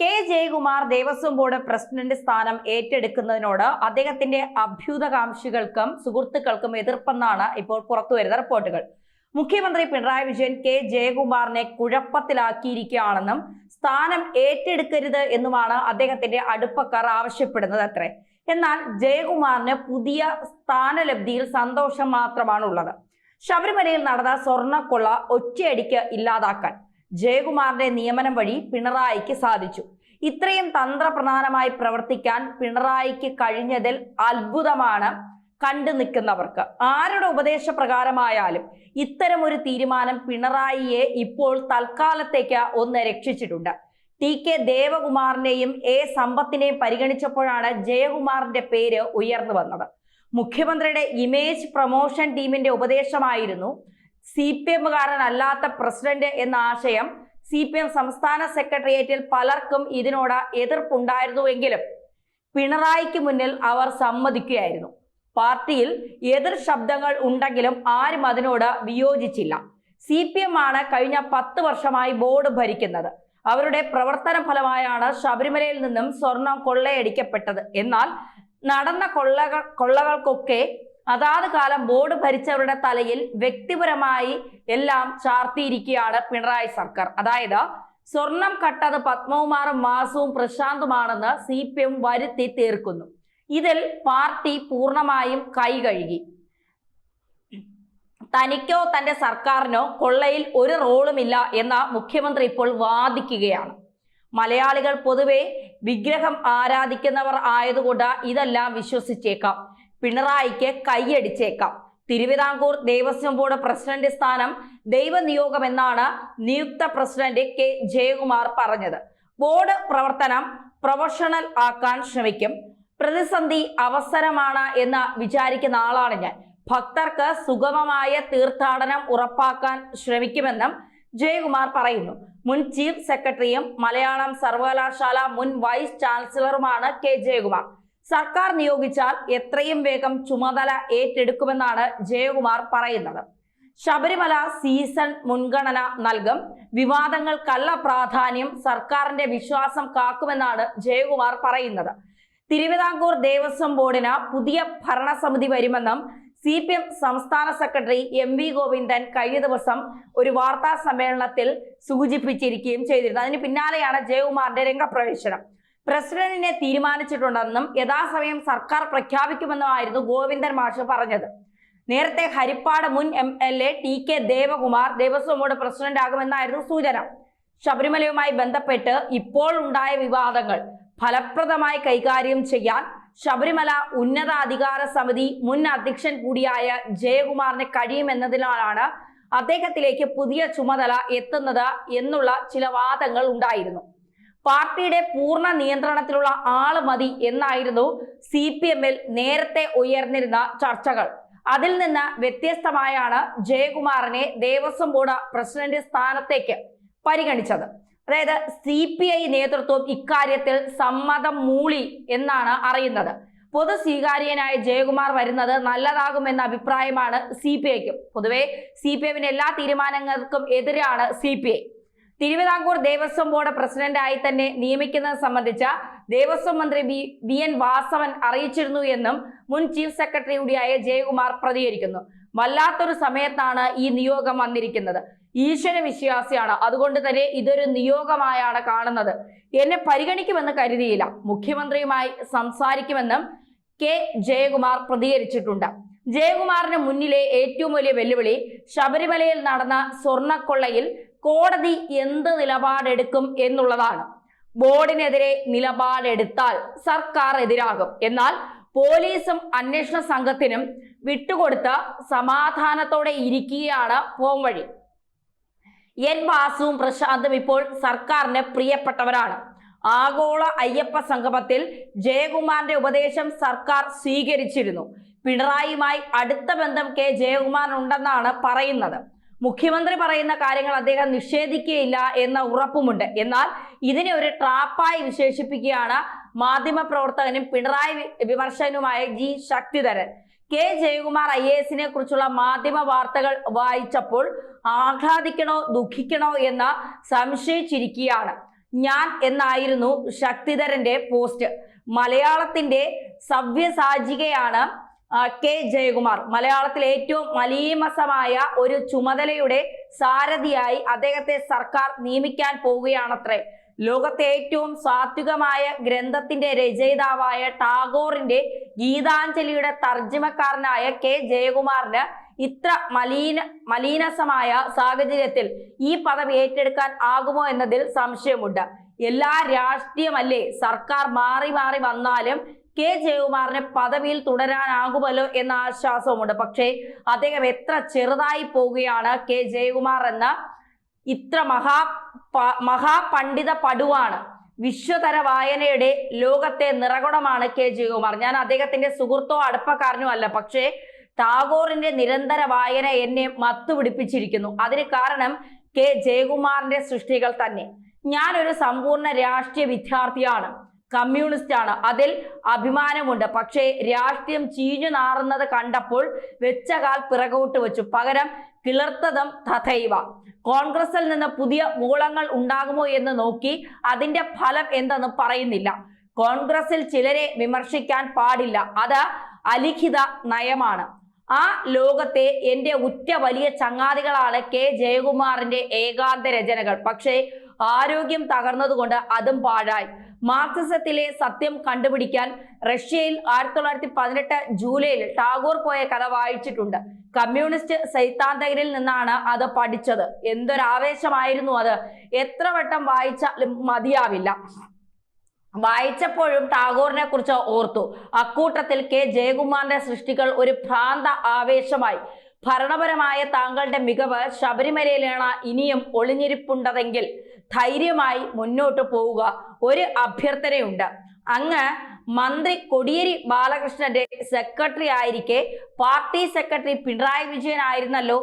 K. Jayakumar Devaswom board president സ്ഥാനം ഏറ്റെടുക്കുന്നതിനോട് അദ്ദേഹത്തിന്റെ അഭ്യുതകാംക്ഷികൾക്കും സുഹൃത്തുക്കൾക്കും എതിർപ്പെന്നാണ് ഇപ്പോൾ പുറത്തുവരുന്ന റിപ്പോർട്ടുകൾ. മുഖ്യമന്ത്രി പിണറായി വിജയൻ കെ. ജയകുമാറിനെ കുഴപ്പത്തിലാക്കിയിരിക്കുകയാണെന്നും സ്ഥാനം ഏറ്റെടുക്കരുത് എന്നുമാണ് അദ്ദേഹത്തിന്റെ അടുപ്പക്കാർ ആവശ്യപ്പെടുന്നത് അത്രേ. എന്നാൽ ജയകുമാറിന് പുതിയ സ്ഥാനലബ്ധിയിൽ സന്തോഷം മാത്രമാണുള്ളത്. ശബരിമലയിൽ നടന്ന സ്വർണക്കൊള്ള ഒറ്റയടിക്ക് ഇല്ലാതാക്കാൻ ജയകുമാറിന്റെ നിയമനം വഴി പിണറായിക്ക് സാധിച്ചു. ഇത്രയും തന്ത്രപ്രധാനമായി പ്രവർത്തിക്കാൻ പിണറായിക്ക് കഴിഞ്ഞതിൽ അത്ഭുതമാണ് കണ്ടു നിൽക്കുന്നവർക്ക്. ആരുടെ ഉപദേശപ്രകാരമായാലും ഇത്തരം ഒരു തീരുമാനം പിണറായിയെ ഇപ്പോൾ തൽക്കാലത്തേക്ക് ഒന്ന് രക്ഷിച്ചിട്ടുണ്ട്. ടി കെ ദേവകുമാറിനെയും എ സമ്പത്തിനെയും പരിഗണിച്ചപ്പോഴാണ് ജയകുമാറിന്റെ പേര് ഉയർന്നു വന്നത്. മുഖ്യമന്ത്രിയുടെ ഇമേജ് പ്രൊമോഷൻ ടീമിന്റെ ഉപദേശമായിരുന്നു സി പി എമ്മുകാരനല്ലാത്ത പ്രസിഡന്റ് എന്ന ആശയം സി പി എം സംസ്ഥാന സെക്രട്ടേറിയറ്റിൽ പലർക്കും ഇതിനോട് എതിർപ്പുണ്ടായിരുന്നുവെങ്കിലും പിണറായിക്ക് മുന്നിൽ അവർ സമ്മതിക്കുകയായിരുന്നു. പാർട്ടിയിൽ എതിർ ശബ്ദങ്ങൾ ഉണ്ടെങ്കിലും ആരും അതിനോട് വിയോജിച്ചില്ല. സി പി എം ആണ് കഴിഞ്ഞ പത്ത് വർഷമായി ബോർഡ് ഭരിക്കുന്നത്. അവരുടെ പ്രവർത്തന ഫലമായാണ് ശബരിമലയിൽ നിന്നും സ്വർണം കൊള്ളയടിക്കപ്പെട്ടത്. എന്നാൽ നടന്ന കൊള്ളകൾ കൊള്ളകൾക്കൊക്കെ അതാത് കാലം ബോർഡ് ഭരിച്ചവരുടെ തലയിൽ വ്യക്തിപരമായി എല്ലാം ചാർത്തിയിരിക്കുകയാണ് പിണറായി സർക്കാർ. അതായത് സ്വർണം കട്ടത് പത്മകുമാറും മാസവും പ്രശാന്തുമാണെന്ന് സി പി എം വരുത്തി തീർക്കുന്നു. ഇതിൽ പാർട്ടി പൂർണമായും കൈ കഴുകി. തനിക്കോ തന്റെ സർക്കാരിനോ കൊള്ളയിൽ ഒരു റോളുമില്ല എന്ന മുഖ്യമന്ത്രി ഇപ്പോൾ വാദിക്കുകയാണ്. മലയാളികൾ പൊതുവെ വിഗ്രഹം ആരാധിക്കുന്നവർ ആയതുകൊണ്ട് ഇതെല്ലാം വിശ്വസിച്ചേക്കാം. പിണറായിക്ക് കൈയടിച്ചേക്കാം. തിരുവിതാംകൂർ ദേവസ്വം ബോർഡ് പ്രസിഡന്റ് സ്ഥാനം ദൈവനിയോഗമെന്നാണ് നിയുക്ത പ്രസിഡന്റ് കെ. ജയകുമാർ പറഞ്ഞത്. ബോർഡ് പ്രവർത്തനം പ്രൊഫഷണൽ ആക്കാൻ ശ്രമിക്കും. പ്രതിസന്ധി അവസരമാണ് എന്ന് വിചാരിക്കുന്ന ആളാണ് ഞാൻ. ഭക്തർക്ക് സുഗമമായ തീർത്ഥാടനം ഉറപ്പാക്കാൻ ശ്രമിക്കുമെന്നും ജയകുമാർ പറയുന്നു. മുൻ ചീഫ് സെക്രട്ടറിയും മലയാളം സർവകലാശാല മുൻ വൈസ് ചാൻസലറുമാണ് കെ. ജയകുമാർ. സർക്കാർ നിയോഗിച്ചാൽ എത്രയും വേഗം ചുമതല ഏറ്റെടുക്കുമെന്നാണ് ജയകുമാർ പറയുന്നത്. ശബരിമല സീസൺ മുൻഗണന നൽകും. വിവാദങ്ങൾക്കല്ല പ്രാധാന്യം സർക്കാരിന്റെ വിശ്വാസം കാക്കുമെന്നാണ് ജയകുമാർ പറയുന്നത്. തിരുവിതാംകൂർ ദേവസ്വം ബോർഡിന് പുതിയ ഭരണസമിതി വരുമെന്നും സി പി എം സംസ്ഥാന സെക്രട്ടറി എം വി ഗോവിന്ദൻ കഴിഞ്ഞ ദിവസം ഒരു വാർത്താ സമ്മേളനത്തിൽ സൂചിപ്പിച്ചിരിക്കുകയും ചെയ്തിരുന്നു. അതിന് പിന്നാലെയാണ് ജയകുമാറിന്റെ രംഗപ്രവേശനം. പ്രസിഡന്റിനെ തീരുമാനിച്ചിട്ടുണ്ടെന്നും യഥാസമയം സർക്കാർ പ്രഖ്യാപിക്കുമെന്നുമായിരുന്നു ഗോവിന്ദൻ മാഷ് പറഞ്ഞത്. നേരത്തെ ഹരിപ്പാട് മുൻ M L A T K Devakumar Devaswom president ആകുമെന്നായിരുന്നു സൂചന. ശബരിമലയുമായി ബന്ധപ്പെട്ട് ഇപ്പോൾ ഉണ്ടായ വിവാദങ്ങൾ ഫലപ്രദമായി കൈകാര്യം ചെയ്യാൻ ശബരിമല ഉന്നതാധികാര സമിതി മുൻ അധ്യക്ഷൻ കൂടിയായ ജയകുമാറിന് കഴിയുമെന്നതിനാലാണ് അദ്ദേഹത്തിലേക്ക് പുതിയ ചുമതല എത്തുന്നത് എന്നുള്ള ചില വാദങ്ങൾ ഉണ്ടായിരുന്നു. പാർട്ടിയുടെ പൂർണ നിയന്ത്രണത്തിലുള്ള ആൾ മതി എന്നായിരുന്നു സി പി എമ്മിൽ നേരത്തെ ഉയർന്നിരുന്ന ചർച്ചകൾ. അതിൽ നിന്ന് വ്യത്യസ്തമായാണ് ജയകുമാറിനെ ദേവസ്വം ബോർഡ് പ്രസിഡന്റ് സ്ഥാനത്തേക്ക് പരിഗണിച്ചത്. അതായത് സി പി ഐ നേതൃത്വം ഇക്കാര്യത്തിൽ സമ്മതം മൂളി എന്നാണ് അറിയുന്നത്. പൊതു സ്വീകാര്യനായ ജയകുമാർ വരുന്നത് നല്ലതാകുമെന്ന അഭിപ്രായമാണ് സി പി ഐക്കും. പൊതുവെ സി പി എമ്മിന് എല്ലാ തീരുമാനങ്ങൾക്കും എതിരാണ് C P I. Travancore Devaswom board പ്രസിഡന്റായി തന്നെ നിയമിക്കുന്നത് സംബന്ധിച്ച ദേവസ്വം മന്ത്രി ബി വി എൻ വാസവൻ അറിയിച്ചിരുന്നു എന്നും മുൻ ചീഫ് സെക്രട്ടറി കൂടിയായ ജയകുമാർ പ്രതികരിക്കുന്നു. വല്ലാത്തൊരു സമയത്താണ് ഈ നിയോഗം വന്നിരിക്കുന്നത്. ഈശ്വര വിശ്വാസിയാണ്. അതുകൊണ്ട് തന്നെ ഇതൊരു നിയോഗമായാണ് കാണുന്നത്. എന്നെ പരിഗണിക്കുമെന്ന് കരുതിയില്ല. മുഖ്യമന്ത്രിയുമായി സംസാരിക്കുമെന്നും കെ ജയകുമാർ പ്രതികരിച്ചിട്ടുണ്ട്. ജയകുമാറിന് മുന്നിലെ ഏറ്റവും വലിയ വെല്ലുവിളി ശബരിമലയിൽ നടന്ന സ്വർണക്കൊള്ളയിൽ കോടതി എന്ത് നിലപാടെടുക്കും എന്നുള്ളതാണ്. ബോർഡിനെതിരെ നിലപാടെടുത്താൽ സർക്കാർ എതിരാകും എന്നാൽ പോലീസും അന്വേഷണ സംഘത്തിനും വിട്ടുകൊടുത്ത് സമാധാനത്തോടെ ഇരിക്കുകയാണ് പോംവഴി എൻ വാസുവും പ്രശാന്തും ഇപ്പോൾ സർക്കാരിന് പ്രിയപ്പെട്ടവരാണ്. ആഗോള അയ്യപ്പ സംഗമത്തിൽ ജയകുമാറിന്റെ ഉപദേശം സർക്കാർ സ്വീകരിച്ചിരുന്നു. പിണറായിയുമായി അടുത്ത ബന്ധം കെ ഉണ്ടെന്നാണ് പറയുന്നത്. മുഖ്യമന്ത്രി പറയുന്ന കാര്യങ്ങൾ അദ്ദേഹം നിഷേധിക്കുകയില്ല എന്ന ഉറപ്പുമുണ്ട്. എന്നാൽ ഇതിനെ ഒരു ട്രാപ്പായി വിശേഷിപ്പിക്കുകയാണ് മാധ്യമപ്രവർത്തകനും Pinarayi വിമർശകനുമായ G Sakthidharan. K Jayakumar I A എസിനെ കുറിച്ചുള്ള മാധ്യമ വാർത്തകൾ വായിച്ചപ്പോൾ ആഹ്ലാദിക്കണോ ദുഃഖിക്കണോ എന്ന് സംശയിച്ചിരിക്കുകയാണ്. ഞാൻ എന്നായിരുന്നു ശക്തിധരന്റെ പോസ്റ്റ്. മലയാളത്തിന്റെ സവ്യസാചികയാണ് കെ. ജയകുമാർ. മലയാളത്തിലെ ഏറ്റവും മലീമസമായ ഒരു ചുമതലയുടെ സാരഥിയായി അദ്ദേഹത്തെ സർക്കാർ നിയമിക്കാൻ പോവുകയാണത്രേ. ലോകത്തെ ഏറ്റവും സാത്വികമായ ഗ്രന്ഥത്തിന്റെ രചയിതാവായ ടാഗോറിന്റെ ഗീതാഞ്ജലിയുടെ തർജിമക്കാരനായ കെ. ജയകുമാറിന് ഇത്ര മലീന മലീനസമായ സാഹചര്യത്തിൽ ഈ പദവി ഏറ്റെടുക്കാൻ ആകുമോ എന്നതിൽ സംശയമുണ്ട്. എല്ലാ രാഷ്ട്രീയമല്ലേ സർക്കാർ മാറി മാറി വന്നാലും കെ ജയകുമാറിന് പദവിയിൽ തുടരാനാകുമല്ലോ എന്ന ആശ്വാസവുമുണ്ട്. പക്ഷേ അദ്ദേഹം എത്ര ചെറുതായി പോവുകയാണ് കെ ജയകുമാർ എന്ന ഇത്ര മഹാ മഹാപണ്ഡിത പടുവാണ്. വിശ്വതര വായനയുടെ ലോകത്തെ നിറകുടമാണ് കെ ജയകുമാർ. ഞാൻ അദ്ദേഹത്തിന്റെ സുഹൃത്തോ അടുപ്പക്കാരനോ അല്ല പക്ഷേ ടാഗോറിന്റെ നിരന്തര വായന എന്നെ മത്തുപിടിപ്പിച്ചിരിക്കുന്നു. അതിന് കാരണം കെ ജയകുമാറിന്റെ സൃഷ്ടികൾ തന്നെ. ഞാനൊരു സമ്പൂർണ രാഷ്ട്രീയ വിദ്യാർത്ഥിയാണ്. കമ്മ്യൂണിസ്റ്റ് ആണ് അതിൽ അഭിമാനമുണ്ട്. പക്ഷേ രാഷ്ട്രീയം ചീഞ്ഞു നാറുന്നത് കണ്ടപ്പോൾ വെച്ച കാൽ പിറകോട്ട് വെച്ചു. പകരം കിളർത്തതം തഥൈവ. കോൺഗ്രസിൽ നിന്ന് പുതിയ മൂളങ്ങൾ ഉണ്ടാകുമോ എന്ന് നോക്കി അതിന്റെ ഫലം എന്തെന്ന് പറയുന്നില്ല. കോൺഗ്രസിൽ ചിലരെ വിമർശിക്കാൻ പാടില്ല. അത് അലിഖിത നയമാണ്. ആ ലോകത്തെ എന്റെ ഉറ്റ വലിയ ചങ്ങാതികളാണ് കെ. ജയകുമാറിന്റെ ഏകാന്ത രചനകൾ പക്ഷേ ആരോഗ്യം തകർന്നതുകൊണ്ട് അതും പാഴായി. മാർക്സിസത്തിലെ സത്യം കണ്ടുപിടിക്കാൻ റഷ്യയിൽ ആയിരത്തി തൊള്ളായിരത്തി പതിനെട്ട് ജൂലൈയിൽ ടാഗോർ പോയ കഥ വായിച്ചിട്ടുണ്ട്. കമ്മ്യൂണിസ്റ്റ് സൈദ്ധാന്തകരിൽ നിന്നാണ് അത് പഠിച്ചത്. എന്തൊരാവേശമായിരുന്നു അത്? എത്ര വട്ടം വായിച്ചാലും മതിയാവില്ല. വായിച്ചപ്പോഴും ടാഗോറിനെ കുറിച്ച് ഓർത്തു. അക്കൂട്ടത്തിൽ കെ. ജയകുമാറിന്റെ സൃഷ്ടികൾ ഒരു ഭ്രാന്ത ആവേശമായി. ഭരണപരമായ താങ്കളുടെ മികവ് ശബരിമലയിലാണ് ഇനിയും ഒളിഞ്ഞിരിപ്പുണ്ടതെങ്കിൽ ധൈര്യമായി മുന്നോട്ട് പോവുക. ഒരു അഭ്യർത്ഥനയുണ്ട്. അങ്ങ് മന്ത്രി കൊടിയേരി ബാലകൃഷ്ണന്റെ സെക്രട്ടറി ആയിരിക്കെ പാർട്ടി സെക്രട്ടറി പിണറായി വിജയൻ ആയിരുന്നല്ലോ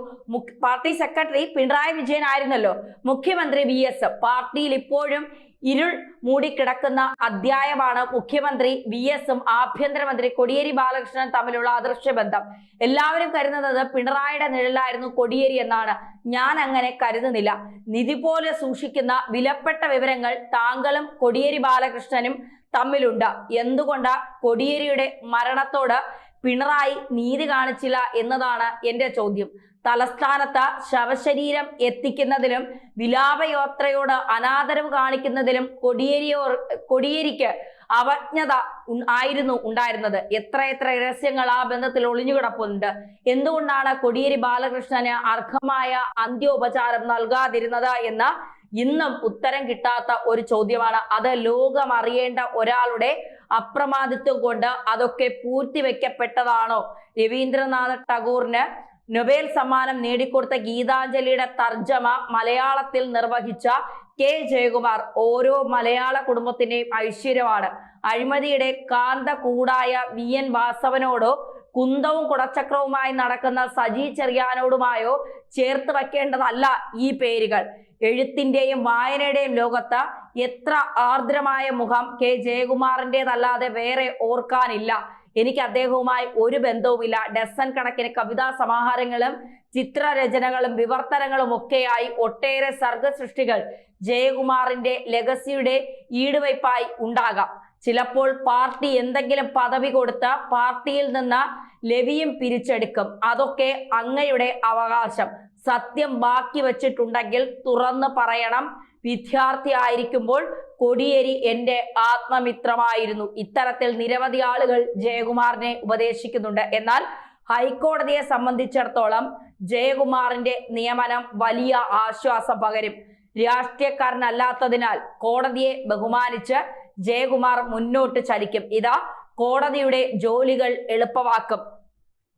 പാർട്ടി സെക്രട്ടറി പിണറായി വിജയൻ ആയിരുന്നല്ലോ മുഖ്യമന്ത്രി വി എസ്. പാർട്ടിയിൽ ഇപ്പോഴും ഇരുൾ മൂടിക്കിടക്കുന്ന അധ്യായമാണ് മുഖ്യമന്ത്രി വി എസും ആഭ്യന്തരമന്ത്രി കൊടിയേരി ബാലകൃഷ്ണൻ തമ്മിലുള്ള അദൃശ്യ ബന്ധം എല്ലാവരും കരുതുന്നത് പിണറായിയുടെ നിഴലായിരുന്നു കൊടിയേരി എന്നാണ്. ഞാൻ അങ്ങനെ കരുതുന്നില്ല. നിധി പോലെ സൂക്ഷിക്കുന്ന വിലപ്പെട്ട വിവരങ്ങൾ താങ്കളും കൊടിയേരി ബാലകൃഷ്ണനും തമ്മിലുണ്ട്. എന്തുകൊണ്ട് കൊടിയേരിയുടെ മരണത്തോട് പിണറായി നീതി കാണിച്ചില്ല എന്നതാണ് എന്റെ ചോദ്യം. തലസ്ഥാനത്ത് ശവശരീരം എത്തിക്കുന്നതിലും വിലാപയാത്രയോട് അനാദരവ് കാണിക്കുന്നതിലും കൊടിയേരിയോ കൊടിയേരിക്ക് അവജ്ഞത ആയിരുന്നു ഉണ്ടായിരുന്നത്. എത്രയെത്ര എത്ര രഹസ്യങ്ങൾ ആ ബന്ധത്തിൽ ഒളിഞ്ഞുകിടപ്പുണ്ട് എന്തുകൊണ്ടാണ് കൊടിയേരി ബാലകൃഷ്ണന് അർഹമായ അന്ത്യോപചാരം നൽകാതിരുന്നത് എന്ന് ഇന്നും ഉത്തരം കിട്ടാത്ത ഒരു ചോദ്യമാണ്. അത് ലോകം അറിയേണ്ട ഒരാളുടെ അപ്രമാദിത്വം കൊണ്ട് അതൊക്കെ പൂർത്തിവെക്കപ്പെട്ടതാണോ രവീന്ദ്രനാഥ് ടാഗോറിന് നൊബേൽ സമ്മാനം നേടിക്കൊടുത്ത ഗീതാഞ്ജലിയുടെ തർജമ മലയാളത്തിൽ നിർവഹിച്ച കെ. ജയകുമാർ ഓരോ മലയാള കുടുംബത്തിന്റെയും ഐശ്വര്യമാണ്. അഴിമതിയുടെ കാന്ത കൂടായ വി. എൻ. വാസവനോടോ കുന്തവും കുടച്ചക്രവുമായി നടക്കുന്ന സജി ചെറിയാനോടുമായോ ചേർത്ത് വയ്ക്കേണ്ടതല്ല ഈ പേരുകൾ. എഴുത്തിന്റെയും വായനയുടെയും ലോകത്ത് എത്ര ആർദ്രമായ മുഖം കെ ജയകുമാറിന്റെതല്ലാതെ വേറെ ഓർക്കാനില്ല. എനിക്ക് അദ്ദേഹവുമായി ഒരു ബന്ധവുമില്ല. ഡസൻ കണക്കിന് കവിതാ സമാഹാരങ്ങളും ചിത്രരചനകളും വിവർത്തനങ്ങളും ഒക്കെയായി ഒട്ടേറെ സർഗസൃഷ്ടികൾ ജയകുമാറിന്റെ ലെഗസിയുടെ ഈടുവയ്പായി ഉണ്ടാകാം. ചിലപ്പോൾ പാർട്ടി എന്തെങ്കിലും പദവി കൊടുത്ത പാർട്ടിയിൽ നിന്ന് ലവിയും പിരിച്ചെടുക്കും. അതൊക്കെ അങ്ങയുടെ അവകാശം. സത്യം ബാക്കി വച്ചിട്ടുണ്ടെങ്കിൽ തുറന്ന് പറയണം. വിദ്യാർത്ഥി ആയിരിക്കുമ്പോൾ കൊടിയേരി എന്റെ ആത്മമിത്രമായിരുന്നു. ഇത്തരത്തിൽ നിരവധി ആളുകൾ ജയകുമാറിനെ ഉപദേശിക്കുന്നുണ്ട്. എന്നാൽ ഹൈക്കോടതിയെ സംബന്ധിച്ചിടത്തോളം ജയകുമാറിന്റെ നിയമനം വലിയ ആശ്വാസം പകരും. രാഷ്ട്രീയക്കാരനല്ലാത്തതിനാൽ കോടതിയെ ബഹുമാനിച്ച് ജയകുമാർ മുന്നോട്ട് ചലിക്കും. ഇതാ കോടതിയുടെ ജോലികൾ എളുപ്പമാക്കും.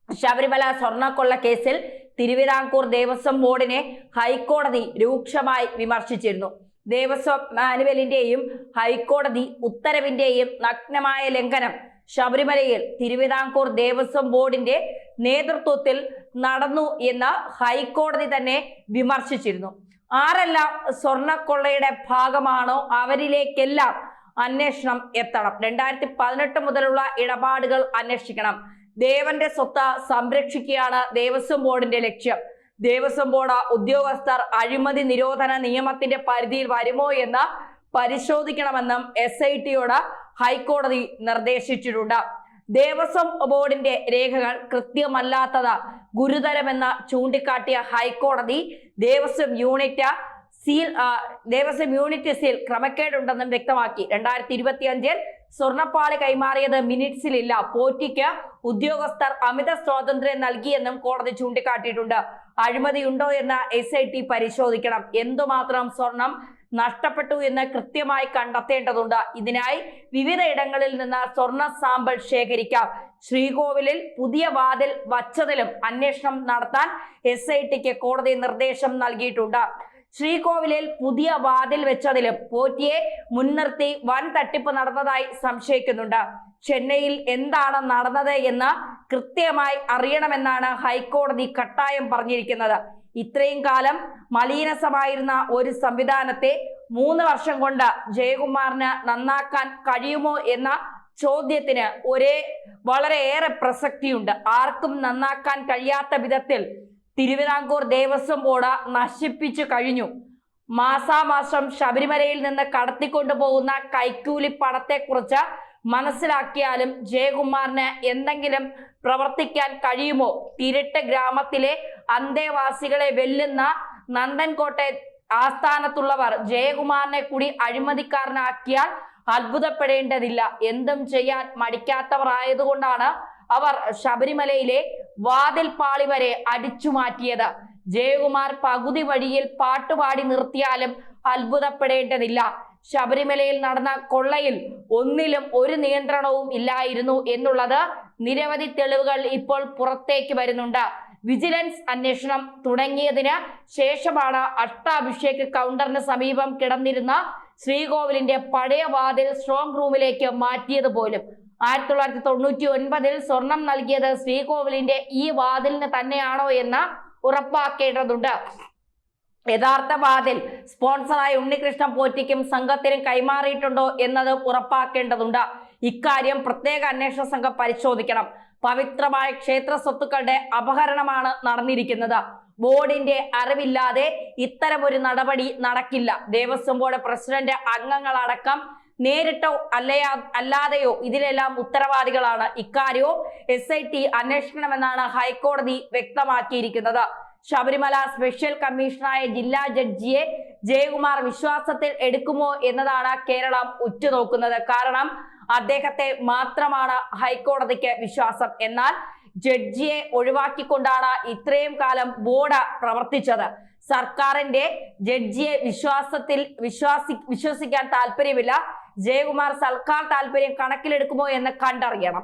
ശബരിമല സ്വർണക്കൊള്ള കേസിൽ തിരുവിതാംകൂർ ദേവസ്വം ബോർഡിനെ ഹൈക്കോടതി രൂക്ഷമായി വിമർശിച്ചിരുന്നു. ദേവസ്വം മാനുവലിന്റെയും ഹൈക്കോടതി ഉത്തരവിന്റെയും നഗ്നമായ ലംഘനം ശബരിമലയിൽ തിരുവിതാംകൂർ ദേവസ്വം ബോർഡിന്റെ നേതൃത്വത്തിൽ നടന്നു എന്ന് ഹൈക്കോടതി തന്നെ വിമർശിച്ചിരുന്നു. ആരെല്ലാം സ്വർണക്കൊള്ളയുടെ ഭാഗമാണോ അവരിലേക്കെല്ലാം അന്വേഷണം എത്തണം. രണ്ടായിരത്തി പതിനെട്ട് മുതലുള്ള ഇടപാടുകൾ അന്വേഷിക്കണം. ദേവന്റെ സ്വത്ത് സംരക്ഷിക്കുകയാണ് ദേവസ്വം ബോർഡിന്റെ ലക്ഷ്യം. ദേവസ്വം ബോർഡ് ഉദ്യോഗസ്ഥർ അഴിമതി നിരോധന നിയമത്തിന്റെ പരിധിയിൽ വരുമോ എന്ന് പരിശോധിക്കണമെന്നും എസ് ഐ ടിയോട് ഹൈക്കോടതി നിർദ്ദേശിച്ചിട്ടുണ്ട്. ദേവസ്വം ബോർഡിന്റെ രേഖകൾ കൃത്യമല്ലാത്തത് ഗുരുതരമെന്ന് ചൂണ്ടിക്കാട്ടിയ ഹൈക്കോടതി Devaswom unit seal Devaswom unit seal ക്രമക്കേടുണ്ടെന്നും വ്യക്തമാക്കി. രണ്ടായിരത്തി ഇരുപത്തി അഞ്ചിൽ സ്വർണപ്പാളി കൈമാറിയത് മിനിറ്റ്സിലില്ല. പോറ്റിക്ക് ഉദ്യോഗസ്ഥർ അമിത സ്വാതന്ത്ര്യം നൽകിയെന്നും കോടതി ചൂണ്ടിക്കാട്ടിയിട്ടുണ്ട്. അഴിമതിയുണ്ടോ എന്ന് എസ് ഐ ടി പരിശോധിക്കണം. എന്തുമാത്രം സ്വർണം നഷ്ടപ്പെട്ടു എന്ന് കൃത്യമായി കണ്ടെത്തേണ്ടതുണ്ട്. ഇതിനായി വിവിധ ഇടങ്ങളിൽ നിന്ന് സ്വർണ സാമ്പിൾ ശേഖരിക്കാം. ശ്രീകോവിലിൽ പുതിയ വാതിൽ വച്ചതിലും അന്വേഷണം നടത്താൻ എസ് കോടതി നിർദ്ദേശം നൽകിയിട്ടുണ്ട്. ശ്രീകോവിലിൽ പുതിയ വാതിൽ വെച്ചതിലും പോറ്റിയെ മുൻനിർത്തി വൻ തട്ടിപ്പ് നടന്നതായി സംശയിക്കുന്നുണ്ട്. ചെന്നൈയിൽ എന്താണ് നടന്നത് എന്ന് കൃത്യമായി അറിയണമെന്നാണ് ഹൈക്കോടതി കട്ടായം പറഞ്ഞിരിക്കുന്നത്. ഇത്രയും കാലം മലീനസമായിരുന്ന ഒരു സംവിധാനത്തെ മൂന്ന് വർഷം കൊണ്ട് ജയകുമാറിന് നന്നാക്കാൻ കഴിയുമോ എന്ന ചോദ്യത്തിന് ഒരേ വളരെയേറെ പ്രസക്തിയുണ്ട്. ആർക്കും നന്നാക്കാൻ കഴിയാത്ത വിധത്തിൽ തിരുവിതാംകൂർ ദേവസ്വം ബോർഡ് നശിപ്പിച്ചു കഴിഞ്ഞു. മാസാമാസം ശബരിമലയിൽ നിന്ന് കടത്തിക്കൊണ്ടുപോകുന്ന കൈക്കൂലി പണത്തെക്കുറിച്ച് മനസ്സിലാക്കിയാലും ജയകുമാറിന് എന്തെങ്കിലും പ്രവർത്തിക്കാൻ കഴിയുമോ? തിരട്ട് ഗ്രാമത്തിലെ അന്തേവാസികളെ വെല്ലുന്ന നന്ദൻകോട്ടെ ആസ്ഥാനത്തുള്ളവർ ജയകുമാറിനെ കൂടി അഴിമതിക്കാരനാക്കിയാൽ അത്ഭുതപ്പെടേണ്ടതില്ല. എന്തും ചെയ്യാൻ മടിക്കാത്തവർ ആയതുകൊണ്ടാണ് അവർ ശബരിമലയിലെ വാതിൽ പാളി വരെ അടിച്ചു മാറ്റിയത്. ജയകുമാർ പകുതി വഴിയിൽ പാട്ടുപാടി നിർത്തിയാലും അത്ഭുതപ്പെടേണ്ടതില്ല. ശബരിമലയിൽ നടന്ന കൊള്ളയിൽ ഒന്നിലും ഒരു നിയന്ത്രണവും ഇല്ലായിരുന്നു എന്നുള്ളത് നിരവധി തെളിവുകൾ ഇപ്പോൾ പുറത്തേക്ക് വരുന്നുണ്ട്. വിജിലൻസ് അന്വേഷണം തുടങ്ങിയതിന് ശേഷമാണ് അഷ്ടാഭിഷേക് കൗണ്ടറിന് സമീപം കിടന്നിരുന്ന ശ്രീകോവിലിന്റെ പഴയ വാതിൽ സ്ട്രോങ് റൂമിലേക്ക് മാറ്റിയത് പോലും. ആയിരത്തി തൊള്ളായിരത്തി തൊണ്ണൂറ്റി ഒൻപതിൽ സ്വർണം നൽകിയത് ശ്രീകോവിലിന്റെ ഈ വാതിലിന് തന്നെയാണോ എന്ന് ഉറപ്പാക്കേണ്ടതുണ്ട്. യഥാർത്ഥ വാതിൽ സ്പോൺസറായ ഉണ്ണികൃഷ്ണൻ പോറ്റിക്കും സംഘത്തിനും കൈമാറിയിട്ടുണ്ടോ എന്നത് ഉറപ്പാക്കേണ്ടതുണ്ട്. ഇക്കാര്യം പ്രത്യേക അന്വേഷണ സംഘം പരിശോധിക്കണം. പവിത്രമായ ക്ഷേത്ര സ്വത്തുക്കളുടെ അപഹരണമാണ് നടന്നിരിക്കുന്നത്. ബോർഡിന്റെ അറിവില്ലാതെ ഇത്തരമൊരു നടപടി നടക്കില്ല. ദേവസ്വം ബോർഡ് പ്രസിഡന്റ് അംഗങ്ങളടക്കം നേരിട്ടോ അല്ലയാ അല്ലാതെയോ ഇതിലെല്ലാം ഉത്തരവാദികളാണ്. ഇക്കാര്യവും എസ് ഐ ടി അന്വേഷിക്കണമെന്നാണ് ഹൈക്കോടതി വ്യക്തമാക്കിയിരിക്കുന്നത്. ശബരിമല സ്പെഷ്യൽ കമ്മീഷണറായ ജില്ലാ ജഡ്ജിയെ ജയകുമാർ വിശ്വാസത്തിൽ എടുക്കുമോ എന്നതാണ് കേരളം ഉറ്റുനോക്കുന്നത്. കാരണം അദ്ദേഹത്തെ മാത്രമാണ് ഹൈക്കോടതിക്ക് വിശ്വാസം. എന്നാൽ ജഡ്ജിയെ ഒഴിവാക്കിക്കൊണ്ടാണ് ഇത്രയും കാലം ബോർഡ് പ്രവർത്തിച്ചത്. സർക്കാരിന്റെ ജഡ്ജിയെ വിശ്വാസത്തിൽ വിശ്വാസി വിശ്വസിക്കാൻ താല്പര്യമില്ല ജയകുമാർ സർക്കാർ താല്പര്യം കണക്കിലെടുക്കുമോ എന്ന് കണ്ടറിയണം.